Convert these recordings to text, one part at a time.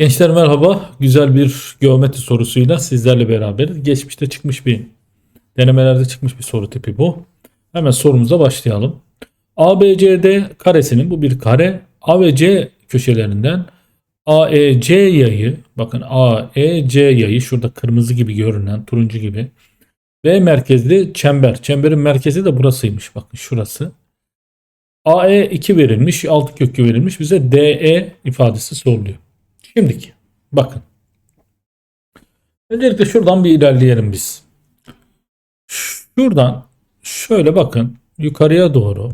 Gençler merhaba. Güzel bir geometri sorusuyla sizlerle beraberiz. Geçmişte çıkmış bir denemelerde çıkmış bir soru tipi bu. Hemen sorumuza başlayalım. ABCD karesinin bu bir kare. A ve C köşelerinden AEC yayı bakın AEC yayı şurada kırmızı gibi görünen turuncu gibi ve merkezli çember. Çemberin merkezi de burasıymış. Bakın şurası. AE 2 verilmiş, 6 kökü verilmiş. Bize DE ifadesi soruluyor. Şimdiki bakın. Öncelikle şuradan bir ilerleyelim biz. Şuradan şöyle bakın yukarıya doğru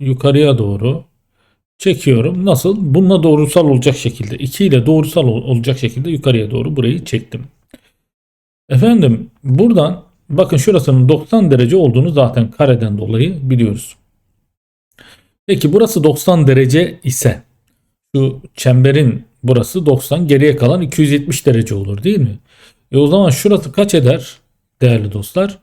yukarıya doğru çekiyorum. Nasıl? Bununla doğrusal olacak şekilde 2 ile doğrusal ol- olacak şekilde yukarıya doğru burayı çektim. Efendim buradan bakın şurasının 90 derece olduğunu zaten kareden dolayı biliyoruz. Peki burası 90 derece ise şu çemberin burası 90 geriye kalan 270 derece olur değil mi? E o zaman şurası kaç eder değerli dostlar?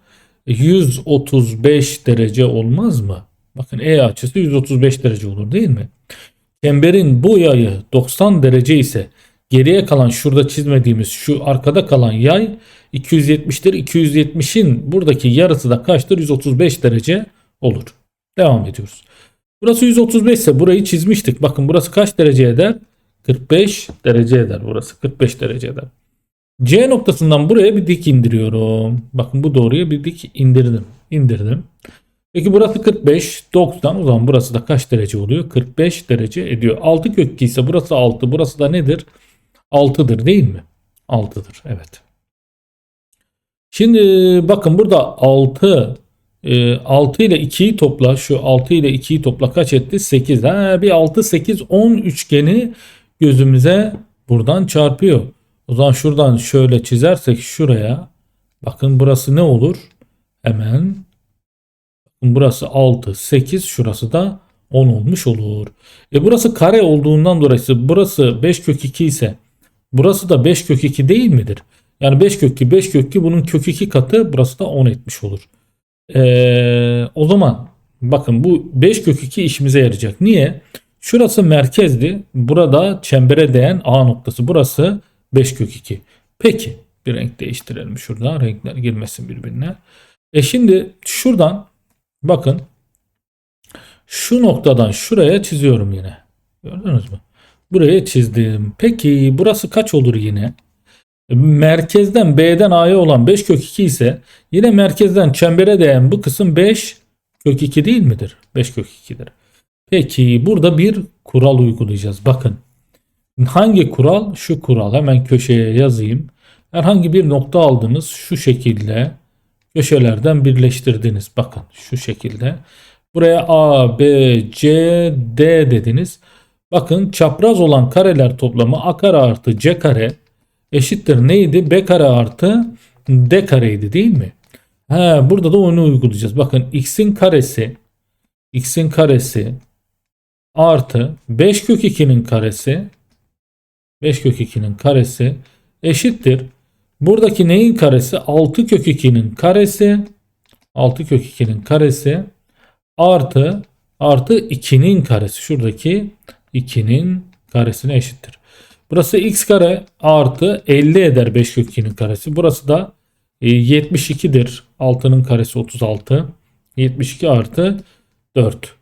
E 135 derece olmaz mı? Bakın E açısı 135 derece olur değil mi? Çemberin bu yayı 90 derece ise geriye kalan şurada çizmediğimiz şu arkada kalan yay 270'tir. 270'in buradaki yarısı da kaçtır? 135 derece olur. Devam ediyoruz. Burası 135 ise burayı çizmiştik. Bakın burası kaç derece eder? 45 derece eder burası. 45 derece eder. C noktasından buraya bir dik indiriyorum. Bakın bu doğruya bir dik indirdim. İndirdim. Peki burası 45, 90. O zaman burası da kaç derece oluyor? 45 derece ediyor. 6 kök 2 ise burası 6. Burası da nedir? 6'dır değil mi? 6'dır. Evet. Şimdi bakın burada 6 e, 6 ile 2'yi topla. Şu 6 ile 2'yi topla kaç etti? 8. Ha, bir 6, 8, 10 üçgeni gözümüze buradan çarpıyor. O zaman şuradan şöyle çizersek şuraya bakın burası ne olur? Hemen burası 6, 8 şurası da 10 olmuş olur. E burası kare olduğundan dolayı burası 5 kök 2 ise burası da 5 kök 2 değil midir? Yani 5 kök 2 5 kök 2 bunun kök 2 katı burası da 10 etmiş olur. Ee, o zaman bakın bu 5 kök 2 işimize yarayacak. Niye? Şurası merkezdi. Burada çembere değen A noktası. Burası 5 kök 2. Peki bir renk değiştirelim şuradan. Renkler girmesin birbirine. E şimdi şuradan bakın şu noktadan şuraya çiziyorum yine. Gördünüz mü? Buraya çizdim. Peki burası kaç olur yine? Merkezden B'den A'ya olan 5 kök 2 ise yine merkezden çembere değen bu kısım 5 kök 2 değil midir? 5 kök 2'dir. Peki burada bir kural uygulayacağız. Bakın hangi kural? Şu kural. Hemen köşeye yazayım. Herhangi bir nokta aldınız şu şekilde köşelerden birleştirdiniz. Bakın şu şekilde. Buraya A, B, C, D dediniz. Bakın çapraz olan kareler toplamı A kare artı C kare eşittir neydi? B kare artı D kareydi değil mi? Ha, burada da onu uygulayacağız. Bakın x'in karesi x'in karesi artı 5 kök 2'nin karesi 5 kök 2'nin karesi eşittir. Buradaki neyin karesi? 6 kök 2'nin karesi 6 kök 2'nin karesi artı artı 2'nin karesi. Şuradaki 2'nin karesine eşittir. Burası x kare artı 50 eder 5 kök 2'nin karesi. Burası da e, 72'dir. 6'nın karesi 36. 72 artı 4.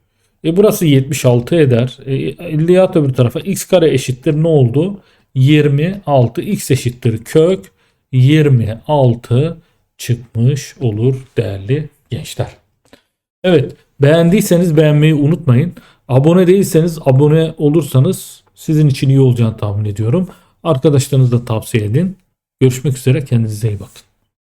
E burası 76 eder. E, 50'yi at öbür tarafa. x kare eşittir ne oldu? 26. x eşittir kök 26 çıkmış olur değerli gençler. Evet beğendiyseniz beğenmeyi unutmayın. Abone değilseniz abone olursanız sizin için iyi olacağını tahmin ediyorum. Arkadaşlarınızla tavsiye edin. Görüşmek üzere kendinize iyi bakın.